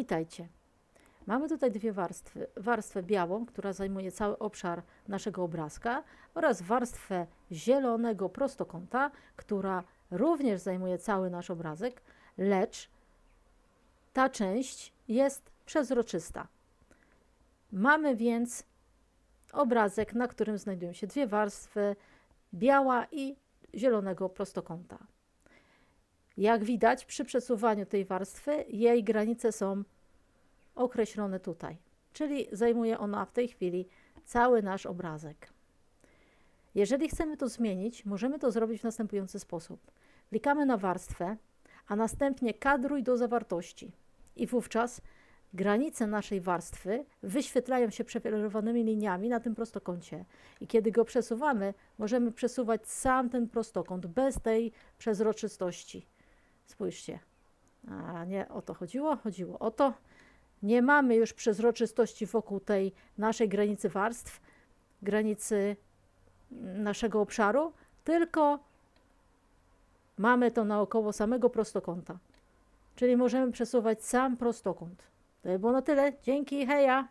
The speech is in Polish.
Witajcie. Mamy tutaj dwie warstwy. Warstwę białą, która zajmuje cały obszar naszego obrazka oraz warstwę zielonego prostokąta, która również zajmuje cały nasz obrazek, lecz ta część jest przezroczysta. Mamy więc obrazek, na którym znajdują się dwie warstwy biała i zielonego prostokąta. Jak widać, przy przesuwaniu tej warstwy jej granice są określone tutaj, czyli zajmuje ona w tej chwili cały nasz obrazek. Jeżeli chcemy to zmienić, możemy to zrobić w następujący sposób. Klikamy na warstwę, a następnie kadruj do zawartości i wówczas granice naszej warstwy wyświetlają się przewelowanymi liniami na tym prostokącie. I kiedy go przesuwamy, możemy przesuwać sam ten prostokąt bez tej przezroczystości. Spójrzcie. A nie o to chodziło? Chodziło o to. Nie mamy już przezroczystości wokół tej naszej granicy warstw, granicy naszego obszaru, tylko mamy to naokoło samego prostokąta. Czyli możemy przesuwać sam prostokąt. To by było na tyle. Dzięki, heja!